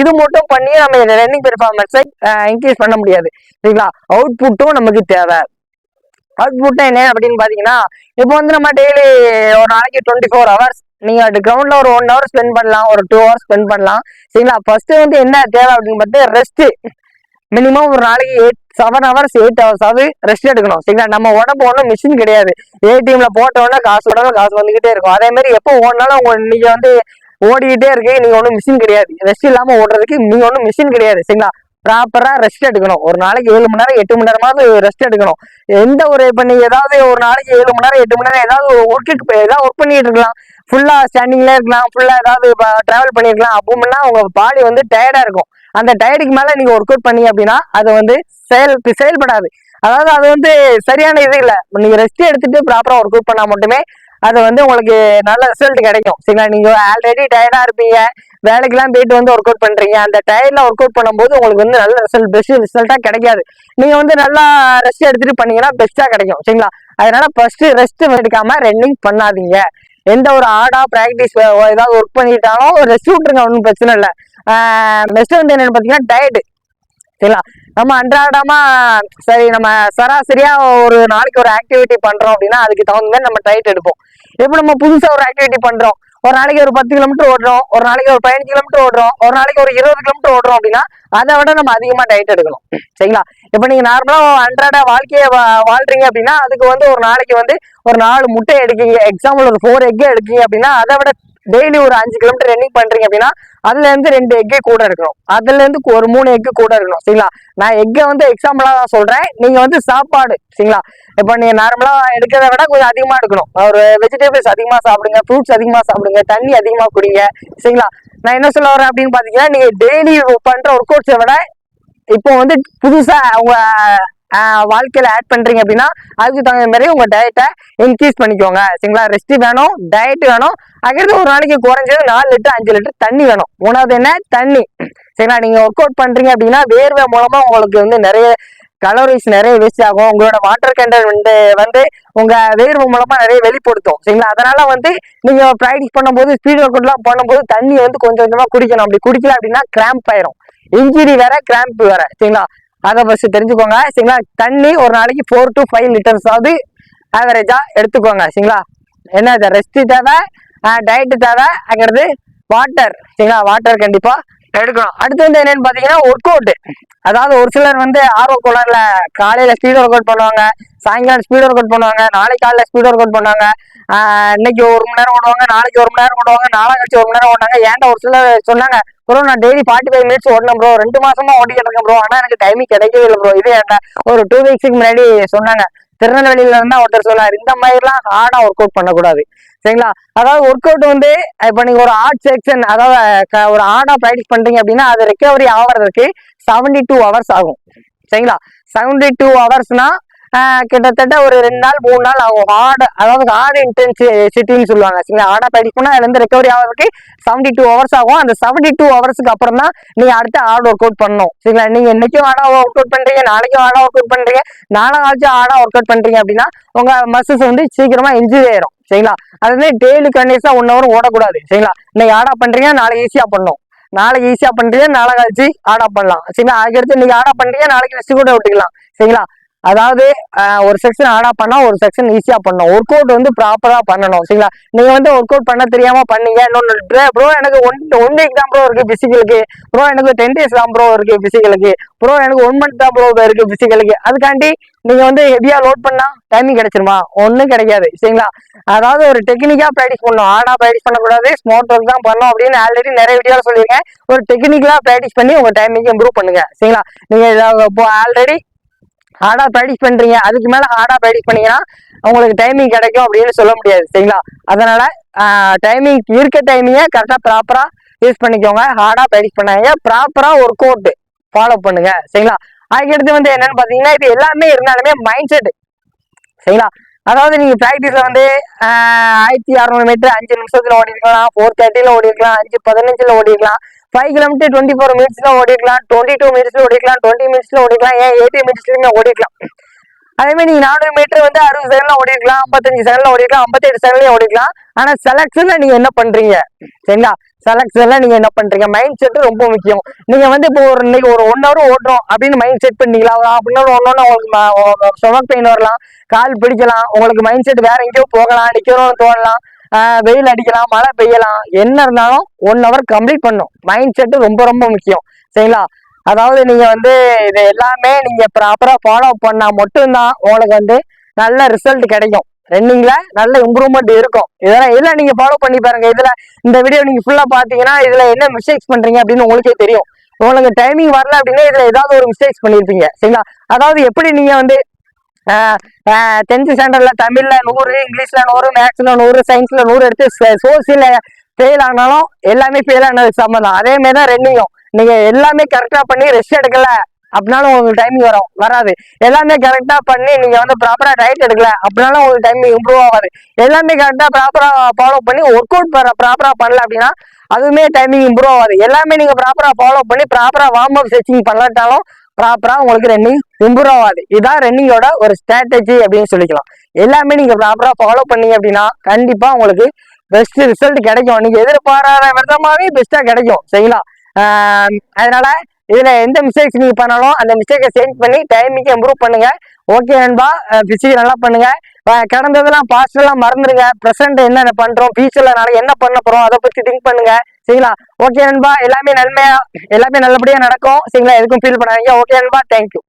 இது மட்டும் பண்ணி நம்ம ரன்னிங் பெர்ஃபார்மன்ஸை இன்க்ரீஸ் பண்ண முடியாது. சரிங்களா? அவுட்புட்டும் நமக்கு தேவை. அவுட்புட் என்ன அப்படின்னு பார்த்தீங்கன்னா இப்போ வந்து நம்ம டெய்லி ஒரு நாளைக்கு டுவெண்ட்டி ஃபோர் ஹவர்ஸ் நீங்கள் அது கிரவுண்டில் ஒரு ஒன் ஹவர் ஸ்பெண்ட் பண்ணலாம் ஒரு டூ ஹவர்ஸ் ஸ்பெண்ட் பண்ணலாம். சரிங்களா? ஃபர்ஸ்ட் வந்து என்ன தேவை அப்படின்னு பார்த்து ரெஸ்ட்டு மினிமம் ஒரு நாளைக்கு eight seven hours eight hours ஆகுது ரெஸ்ட் எடுக்கணும். சரிங்களா? நம்ம உடம்பு ஒன்றும் மிஷின் கிடையாது. ஏடிஎம்ல போட்ட உடனே காசு உடனே காசு வந்துகிட்டே இருக்கும். அதே மாதிரி எப்போ ஓடினாலும் உங்க நீங்க வந்து ஓடிக்கிட்டே இருக்கு நீங்க ஒன்றும் மிஷின் கிடையாது. ரெஸ்ட் இல்லாம ஓடுறதுக்கு நீங்க ஒன்றும் மிஷின் கிடையாது சரிங்களா? ப்ராப்பரா ரெஸ்ட் எடுக்கணும். ஒரு நாளைக்கு ஏழு மணி நேரம் எட்டு மணி நேரமாவது ரெஸ்ட் எடுக்கணும். எந்த ஒரு இப்ப நீங்க ஏதாவது ஒரு நாளைக்கு ஏழு மணி நேரம் எட்டு மணி நேரம் ஏதாவது ஒர்க்குக்கு ஒர்க்கு ஏதாவது ஒர்க் பண்ணிட்டு இருக்கலாம். ஃபுல்லா ஸ்டாண்டிங்ல இருக்கலாம். ஃபுல்லா ஏதாவது டிராவல் பண்ணிருக்கலாம். அப்படின்னா உங்க பாடி வந்து டயர்டா இருக்கும். அந்த டயர்டுக்கு மேல நீங்க ஒர்க் அவுட் பண்ணி அப்படின்னா அது வந்து செயல் செயல்படாது. அதாவது அது வந்து சரியான இது இல்லை. நீங்க ரெஸ்ட் எடுத்துட்டு ப்ராப்பரா ஒர்க் அவுட் பண்ணா மட்டுமே அது வந்து உங்களுக்கு நல்ல ரிசல்ட் கிடைக்கும். சரிங்களா? நீங்க ஆல்ரெடி டயர்டா இருப்பீங்க. வேலைக்கெல்லாம் போயிட்டு வந்து ஒர்க் அவுட் பண்றீங்க. அந்த டயர்ல ஒர்க் அவுட் பண்ணும்போது உங்களுக்கு வந்து நல்ல ரிசல்ட் பெஸ்ட் ரிசல்ட்டா கிடைக்காது. நீங்க வந்து நல்லா ரெஸ்ட் எடுத்துட்டு பண்ணீங்கன்னா பெஸ்டா கிடைக்கும். சரிங்களா? அதனால ஃபர்ஸ்ட் ரெஸ்ட் எடுக்காம ரன்னிங் பண்ணாதீங்க. எந்த ஒரு ஆடா ப்ராக்டிஸ் ஏதாவது ஒர்க் பண்ணிட்டாலும் ரெஸ்ட் விட்டுருங்க ஒன்றும் பிரச்சனை இல்லை. நெக்ஸ்ட் வந்து என்னன்னு பார்த்தீங்கன்னா டயட் சரிங்களா? நம்ம அன்றாடமா சரி நம்ம சராசரியா ஒரு நாளைக்கு ஒரு ஆக்டிவிட்டி பண்றோம் அப்படின்னா அதுக்கு தகுந்த மாதிரி நம்ம டயட் எடுப்போம். இப்போ நம்ம புதுசா ஒரு ஆக்டிவிட்டி பண்றோம்? ஒரு நாளைக்கு ஒரு பத்து கிலோமீட்டர் ஓடுறோம் ஒரு நாளைக்கு ஒரு பதினஞ்சு கிலோமீட்டர் ஓடுறோம் ஒரு நாளைக்கு ஒரு இருபது கிலோமீட்டர் ஓடுறோம் அப்படின்னா அதை விட நம்ம அதிகமா டயட் எடுக்கணும். சரிங்களா? இப்போ நீங்க நார்மலா அன்றாட வாழ்க்கையை வா- வாழ்றீங்க அப்படின்னா அதுக்கு வந்து ஒரு நாளைக்கு வந்து ஒரு நாலு முட்டை எடுக்கீங்க. எக்ஸாம்பிள் ஒரு ஃபோர் எக் எடுக்கீங்க அப்படின்னா அதை விட டெய்லி ஒரு அஞ்சு கிலோமீட்டர் ரன்னிங் பண்றீங்க அப்படின்னா அதுல இருந்து ரெண்டு எக்கே கூட இருக்கணும் அதுல இருந்து ஒரு மூணு எக்கு கூட இருக்கணும் சரிங்களா? நான் எக்கை வந்து எக்ஸாம்பிளா தான் சொல்றேன். நீங்க வந்து சாப்பாடு சரிங்களா? இப்போ நீங்க நார்மலா எடுக்கிறத விட கொஞ்சம் அதிகமா எடுக்கணும். ஒரு வெஜிடபிள்ஸ் அதிகமா சாப்பிடுங்க ஃப்ரூட்ஸ் அதிகமா சாப்பிடுங்க தண்ணி அதிகமா குடிங்க சரிங்களா? நான் என்ன சொல்ல வரேன் அப்படின்னு பாத்தீங்கன்னா நீங்க டெய்லி பண்ற ஒர்க் அவுட்ஸை விட இப்போ வந்து புதுசா அவங்க வாழ்க்கையில் வாழ்க்கையில ஆட் பண்றீங்க அப்படின்னா அதுக்கு தகுந்த மாதிரி உங்க டயட்டை இன்க்ரீஸ் பண்ணிக்கோங்க. சரிங்களா? ரெஸ்ட் வேணும் டயட் வேணும். அங்கிருந்து ஒரு நாளைக்கு குறைஞ்சது நாலு லிட்டர் அஞ்சு லிட்டர் தண்ணி வேணும். உணவு என்ன? தண்ணி. சரிங்களா? நீங்க ஒர்க் அவுட் பண்றீங்க அப்படின்னா வேர்வை மூலமா உங்களுக்கு வந்து நிறைய கலோரிஸ் நிறைய வேஸ்ட் ஆகும். உங்களோட வாட்டர் கண்டென்ட் வந்து வந்து உங்க வேர்வு மூலமா நிறைய வெளிப்படுத்தும். சரிங்களா? அதனால வந்து நீங்க ப்ராக்டிஸ் பண்ணும்போது ஸ்பீட் ஒர்க் அவுட்லாம் பண்ணும்போது தண்ணி வந்து கொஞ்சம் கொஞ்சமா குடிக்கணும். அப்படி குடிக்கல அப்படின்னா கிராம்ப் ஆயிரும். இன்ஜுரி வேற கிராம்ப் வேற. சரிங்களா? அதை ஃபர்ஸ்ட் தெரிஞ்சுக்கோங்க. சரிங்களா? தண்ணி ஒரு நாளைக்கு ஃபோர் டு ஃபைவ் லிட்டர்ஸ் ஆகுது ஆவரேஜா எடுத்துக்கோங்க. சரிங்களா? என்ன ரெஸ்ட் தேவை டயட்டு தேவை அங்கிறது வாட்டர் சரிங்களா? வாட்டர் கண்டிப்பா எடுக்கணும். அடுத்து வந்து என்னன்னு பாத்தீங்கன்னா ஒர்க் அவுட் அதாவது ஒரு சிலர் வந்து ஆர்வ கோளாறுல காலையில ஸ்பீட் ஒர்க் அவுட் பண்ணுவாங்க சாயங்காலம் ஸ்பீட் ஒர்க் அவுட் பண்ணுவாங்க நாளைக்கு காலையில ஸ்பீட் ஒர்க் அவுட் பண்ணுவாங்க இன்னைக்கு ஒரு மணி நேரம் ஓடுவாங்க நாளைக்கு ஒரு மணி நேரம் ஓடுவாங்க நாளா கழிச்சு ஒரு மணி நேரம் ஓடுனாங்க ஏன்டா ஒரு சிலர் சொன்னாங்க ப்ரோ நான் டெய்லி ஃபார்ட்டி ஃபைவ் மினிட்ஸ் ஓடணும் ப்ரோ. ரெண்டு மாசமா ஓடிக்கிட்டு இருக்கேன் ப்ரோ. ஆனா எனக்கு டைமிங் கிடைக்கவே இல்லை ப்ரோ. இது ஏன்டா ஒரு டூ வீக்ஸுக்கு முன்னாடி சொன்னாங்க. திருநெல்வேலியில இருந்தா ஒருத்தர் சொல்லுவார் இந்த மாதிரிலாம் ஹார்டா ஒர்க் அவுட் பண்ணக்கூடாது. சரிங்களா? அதாவது ஒர்க் அவுட் வந்து இப்போ நீங்க ஒரு ஆர்ட் செக்ஷன் அதாவது க- ஒரு ஹார்டா ப்ராக்டிஸ் பண்றீங்க அப்படின்னா அது ரெக்கவரி ஆகிறதுக்கு செவன்டி டூ ஹவர்ஸ் ஆகும். சரிங்களா? செவன்டி டூ ஹவர்ஸ்னா கிட்டத்தட்ட ஒரு ரெண்டு நாள் மூணு நாள் ஆகும். ஹார்டு அதாவது ஹார்டு இன்டென்சிட்டின்னு சொல்லுவாங்க. சரிங்களா? ஹார்டா படிக்கணும்னா அதுலேருந்து அதுல இருந்து ரெக்கவரி ஆகிறதுக்கு செவன்டி டூ ஹவர்ஸ் ஆகும். அந்த செவன்டி டூ ஹவர்ஸ்க்கு அப்புறம் தான் நீங்கள் அடுத்து ஹார்ட் ஒர்க் அவுட் பண்ணணும். சரிங்களா? நீங்கள் இன்னைக்கும் ஹார்டா ஒர்க் அவுட் பண்ணுறீங்க நாளைக்கும் ஹார்டா ஒர்க் அவுட் பண்ணுறீங்க நாளை ஆச்சு ஹார்டா ஒர்க் அவுட் பண்ணுறீங்க அப்படின்னா உங்கள் மசில்ஸ் வந்து சீக்கிரமாக இன்ஜுரி ஆயிரும். சரிங்களா? அது வந்து டெய்லி கண்டினியூஸா ஒன் ஹவர் ஓடக்கூடாது. சரிங்களா? இன்னைக்கு ஆடா பண்ணுறீங்க நாளைக்கு ஈஸியாக பண்ணணும். நாளைக்கு ஈஸியாக பண்ணுறீங்க நாளை கழிச்சு ஆடா பண்ணலாம். சரிங்களா? அதுக்கடுத்து இன்னைக்கு ஆடா பண்ணுறீங்க நாளைக்கு ரெஸ்ட் கூட விட்டுக்கலாம். சரிங்களா? அதாவது ஒரு செக்ஷன் ஆடா பண்ணா ஒரு செக்ஷன் ஈஸியா பண்ணணும். ஒர்க் அவுட் வந்து ப்ராப்பரா பண்ணணும் சரிங்களா? நீங்க வந்து ஒர்க் அவுட் பண்ண தெரியாம பண்ணீங்க. இன்னொன்னு ப்ரோ எனக்கு ஒன் ஒன் வீக் தான் ப்ரோ இருக்கு பிசிக்கலுக்கு ப்ரோ எனக்கு டென் டேஸ் தான் ப்ரோ இருக்கு பிசிக்கலுக்கு ப்ரோ எனக்கு ஒன் மந்த் தான் ப்ரோ இருக்கு பிசிக்கலுக்கு அதுக்காண்டி நீங்க வந்து ஹெவியா லோட் பண்ணா டைமிங் கிடைச்சிருமா? ஒன்றும் கிடைக்காது சரிங்களா? அதாவது ஒரு டெக்னிக்கா ப்ராக்டிஸ் பண்ணணும். ஆடா ப்ராக்டிஸ் பண்ணக்கூடாது. ஸ்மார்ட் ஒர்க் தான் பண்ணணும் அப்படின்னு ஆல்ரெடி நிறைய வீடியோல சொல்லியிருக்கேன். ஒரு டெக்னிக்கலா ப்ராக்டிஸ் பண்ணி உங்க டைமிங் இம்ப்ரூவ் பண்ணுங்க சரிங்களா? நீங்க இப்போ ஆல்ரெடி ஹார்டா ப்ராக்டிஸ் பண்றீங்க. அதுக்கு மேல ஹார்டா ப்ராக்டிஸ் பண்ணீங்கன்னா உங்களுக்கு டைமிங் கிடைக்கும் அப்படின்னு சொல்ல முடியாது. சரிங்களா? அதனால டைமிங் இருக்க டைமிங்கை கரெக்டா ப்ராப்பரா யூஸ் பண்ணிக்கோங்க. ஹார்டா ப்ராக்டிஸ் பண்ணாங்க ப்ராப்பரா ஒர்க் அவுட் ஃபாலோ பண்ணுங்க. சரிங்களா? அதுக்கடுத்து வந்து என்னன்னு பாத்தீங்கன்னா இது எல்லாமே இருந்தாலுமே மைண்ட் செட் சரிங்களா? அதாவது நீங்க பிராக்டிஸ்ல வந்து ஆஹ், ஆயிரத்தி அறுநூறு மீட்டர் அஞ்சு நிமிஷத்துல ஓடி இருக்கலாம் ஃபோர் தேர்ட்டில ஓடி இருக்கலாம் அஞ்சு பதினஞ்சுல ஓடி இருக்கலாம் ஃபைவ் கிலோமீட்டர் டுவெண்ட்டி ஃபோர் மினிட்ஸ்ல ஓடிக்கலாம் டுவெண்ட்டி டூ மினிட்ஸ்ல ஓடிக்கலாம் டுவெண்ட்டி மினிட்ஸ்ல ஓடிக்கலாம் ஏன் எயிட்டி மினிட்ஸ்லயுமே ஓடிக்கலாம் அதே மாதிரி நீங்க நானூறு மீட்டர் வந்து அறுபது செகண்ட்ல ஓடிக்கலாம் ஐம்பத்தஞ்சு செகண்ட்ல ஓடிக்கலாம் ஐம்பத்தெட்டு செகண்ட்லயும் ஓடிக்கலாம் ஆனா செலக்ஷன்ல நீங்க என்ன பண்றீங்க? சரிங்களா? செலக்ஷன்ல நீங்க என்ன பண்றீங்க? மைண்ட் செட் ரொம்ப முக்கியம். நீங்க வந்து இப்போ ஒரு இன்னைக்கு ஒரு ஒன் ஹவர் ஓடுறோம் அப்படின்னு மைண்ட் செட் பண்ணீங்களா? அப்படின்னா ஒன்னொன்னு உங்களுக்கு ஸ்டொமக் பெயின் வரலாம். கால் பிடிக்கலாம். உங்களுக்கு மைண்ட் செட் வேற எங்கேயோ போகலாம். நிக்கணும்னு தோணலாம். வெயில் அடிக்கலாம் மழை பெய்யலாம். என்ன இருந்தாலும் ஒன் ஹவர் கம்ப்ளீட் பண்ணும். மைண்ட் செட்டு ரொம்ப ரொம்ப முக்கியம். சரிங்களா? அதாவது நீங்க வந்து இது எல்லாமே நீங்க ப்ராப்பரா ஃபாலோ பண்ணா மட்டும்தான் உங்களுக்கு வந்து நல்ல ரிசல்ட் கிடைக்கும். ரன்னிங்ல நல்ல இம்ப்ரூவ்மெண்ட் இருக்கும். இதெல்லாம் இதெல்லாம் நீங்க ஃபாலோ பண்ணி பாருங்க. இதுல இந்த வீடியோ நீங்க ஃபுல்லா பாத்தீங்கன்னா இதுல என்ன மிஸ்டேக்ஸ் பண்றீங்க அப்படின்னு உங்களுக்கே தெரியும். உங்களுக்கு டைமிங் வரல அப்படின்னா இதுல ஏதாவது ஒரு மிஸ்டேக்ஸ் பண்ணிருப்பீங்க. சரிங்களா? அதாவது எப்படி நீங்க வந்து டென்த் ஸ்டாண்டர்ட்ல தமிழ்ல நூறு இங்கிலீஷ்ல நூறு மேக்ஸ்ல நூறு சயின்ஸ்ல நூறு எடுத்து சோசியல ஃபெயில் ஆனாலும் எல்லாமே ஃபெயில் ஆனது சம்மந்தம் அதே மாதிரி தான் ரெண்டையும். நீங்க எல்லாமே கரெக்டா பண்ணி ரெஸ்ட் எடுக்கல அப்படின்னாலும் உங்களுக்கு டைமிங் வரும் வராது. எல்லாமே கரெக்டா பண்ணி நீங்க வந்து ப்ராப்பரா டயட் எடுக்கல அப்படின்னாலும் உங்களுக்கு டைமிங் இம்ப்ரூவ் ஆகாது. எல்லாமே கரெக்டா ப்ராப்பரா ஃபாலோ பண்ணி ஒர்க் அவுட் ப்ராப்பரா பண்ணல அப்படின்னா அதுவுமே டைமிங் இம்ப்ரூவ் ஆகாது. எல்லாமே நீங்க ப்ராப்பரா ஃபாலோ பண்ணி ப்ராப்பரா வார்ம் அப் ஸ்ட்ரெச்சிங் பண்ணலாட்டாலும் ப்ராப்பரா உங்களுக்கு ரன்னிங் இம்ப்ரூவ் ஆகாது இதான் ரன்னிங்கோட ஒரு ஸ்ட்ராட்டஜி அப்படின்னு சொல்லிக்கலாம். எல்லாமே நீங்க ப்ராப்பரா ஃபாலோ பண்ணீங்க அப்படின்னா கண்டிப்பா உங்களுக்கு பெஸ்ட் ரிசல்ட் கிடைக்கும். நீங்க எதிர்பாராத விதமாவே பெஸ்டா கிடைக்கும். சரிங்களா? அதனால இதுல எந்த மிஸ்டேக்ஸ் நீங்க பண்ணாலும் அந்த மிஸ்டேக்கை சேஞ்ச் பண்ணி டைமிங்க்கு இம்ப்ரூவ் பண்ணுங்க. ஓகே நண்பா பிசிக்கல் நல்லா பண்ணுங்க. கடந்ததெல்லாம் பாஸ்ட் எல்லாம் மறந்துடுங்க ப்ரெசென்ட் என்ன பண்றோம் ஃபியூச்சர்ல நாளைக்கு என்ன பண்ண போறோம் அதை பத்தி திங்க் பண்ணுங்க. சரிங்களா? ஓகே நண்பா எல்லாமே நன்மையா எல்லாமே நல்லபடியா நடக்கும். சரிங்களா? எதுக்கும் ஃபீல் பண்ணாதீங்க. ஓகே நண்பா தேங்க்யூ